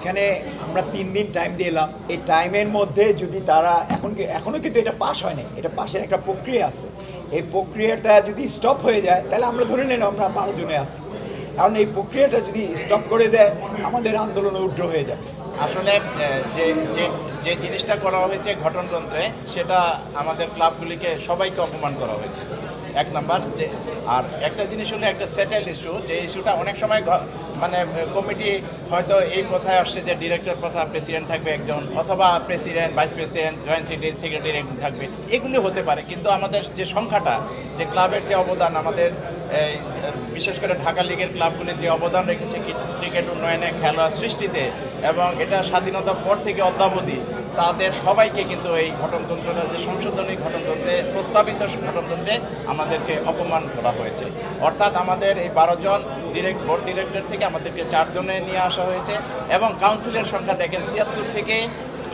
এখানে আমরা তিন দিন টাইম দিলাম এই টাইমের মধ্যে যদি তারা এখন কি- এখনও কিন্তু এটা পাশ হয়নি। এটা পাশের একটা প্রক্রিয়া আছে। এই প্রক্রিয়াটা যদি স্টপ হয়ে যায়, তাহলে আমরা ধরে নিলাম আমরা বারো জনে আছি। কারণ এই প্রক্রিয়াটা যদি স্টপ করে দেয়, আমাদের আন্দোলন উগ্র হয়ে যাবে। আসলে যে যে যে জিনিসটা করা হয়েছে ঘটনতন্ত্রে, সেটা আমাদের ক্লাবগুলিকে সবাইকে অপমান করা হয়েছে। এক নাম্বার, যে, আর একটা জিনিস হলো একটা সেটেল ইস্যু যে ইস্যুটা অনেক সময় মানে কমিটি হয়তো এই কথায় আসছে যে ডিরেক্টর কথা প্রেসিডেন্ট থাকবে একজন, অথবা president vice president joint secretary secretary একজন থাকবে। এগুলি হতে পারে, কিন্তু আমাদের যে সংখ্যাটা, যে ক্লাবের যে অবদান, আমাদের বিশেষ করে ঢাকা লিগের ক্লাবগুলির যে অবদান রেখেছে, ক্রিকেট উন্নয়নে খেলোয়াড় সৃষ্টিতে, এবং এটা স্বাধীনতার পর থেকে অদ্যাবধি তাদের সবাইকে কিন্তু এই ঘটনতন্ত্রটা, যে সংশোধনী ঘটনতন্ত্রে, প্রস্তাবিত ঘটনতন্ত্রে আমাদেরকে অপমান করা হয়েছে। অর্থাৎ আমাদের এই বারো জন ডিরেক্ট বোর্ড ডিরেক্টর থেকে আমাদেরকে চারজনে নিয়ে আসা হয়েছে এবং কাউন্সিলের সংখ্যা দেখেন, ছিয়াত্তর থেকে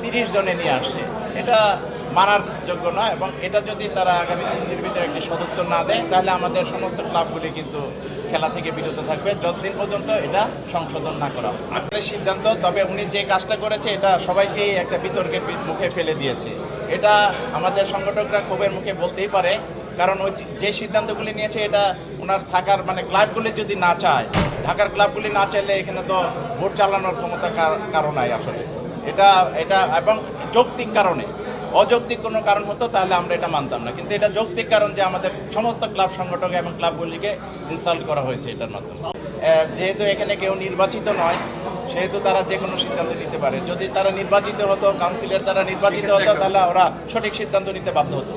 তিরিশ জনে নিয়ে আসছে। এটা মানার যোগ্য নয় এবং এটা যদি তারা আগামী দিনের ভিতরে একটি সদুত্তর না দেয়, তাহলে আমাদের সমস্ত ক্লাবগুলি কিন্তু খেলা থেকে বিরত থাকবে। যতদিন পর্যন্ত এটা সংশোধন না করা। আমাদের সিদ্ধান্ত, তবে উনি যে কাজটা করেছে, এটা সবাইকেই একটা বিতর্কের মুখে ফেলে দিয়েছে। এটা আমাদের সংগঠকরা ক্ষোভের মুখে বলতেই পারে, কারণ ওই যে- সিদ্ধান্তগুলি নিয়েছে, এটা ওনার থাকার মানে ক্লাবগুলি যদি না চায়, ঢাকার ক্লাবগুলি না চাইলে এখানে তো ভোট চালানোর ক্ষমতা কার- কারও নাই আসলে। এটা এটা এবং যৌক্তিক কারণে। অযৌক্তিক কোনো কারণ হতো তাহলে আমরা এটা মানতাম না। কিন্তু এটা যৌক্তিক কারণ যে আমাদের সমস্ত ক্লাব সংগঠক এবং ক্লাবগুলিকে ইনসাল্ট করা হয়েছে এটার মাধ্যমে। যেহেতু এখানে কেউ নির্বাচিত নয় সেহেতু তারা যে কোনো সিদ্ধান্ত নিতে পারে। যদি তারা নির্বাচিত হতো কাউন্সিলের দ্বারা নির্বাচিত হতো তাহলে ওরা সঠিক সিদ্ধান্ত নিতে বাধ্য হতো।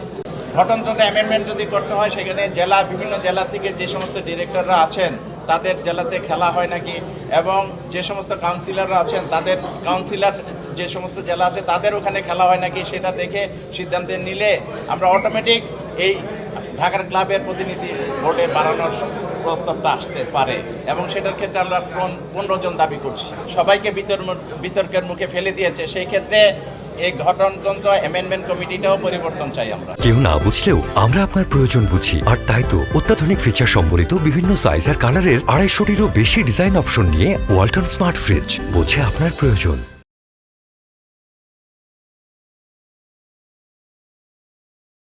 ঘটনতন্ত্রে অ্যামেন্ডমেন্ট যদি করতে হয় সেখানে জেলা বিভিন্ন জেলা থেকে যে সমস্ত ডিরেক্টররা আছেন তাদের জেলাতে খেলা হয় নাকি? এবং যে সমস্ত কাউন্সিলররা আছেন তাদের কাউন্সিলর যে সমস্ত জেলা আছে, তাদের ওখানে খেলা হয় নাকি সেটা দেখে সিদ্ধান্ত নিলে আমরা অটোমেটিক এই ঢাকার ক্লাবের প্রতিনিধি ভোটে বাড়ানোর প্রস্তাবটা আসতে পারে এবং সেটার ক্ষেত্রে আমরা পন- পনেরো জন দাবি করছি। সবাইকে বিতর্ম- বিতর্কের মুখে ফেলে দিয়েছে। সেই ক্ষেত্রে এই ঘটনতন্ত্র অ্যামেন্ডমেন্ট কমিটিটাও পরিবর্তন চাই আমরা। কেউ না বুঝলেও আমরা আপনার প্রয়োজন বুঝি। আর তাই তো অত্যাধুনিক ফিচার সম্বলিত বিভিন্ন সাইজ আর কালারের আড়াইশোটিরও বেশি ডিজাইন অপশন নিয়ে ওয়ালটন স্মার্ট ফ্রিজ বোঝে আপনার প্রয়োজন।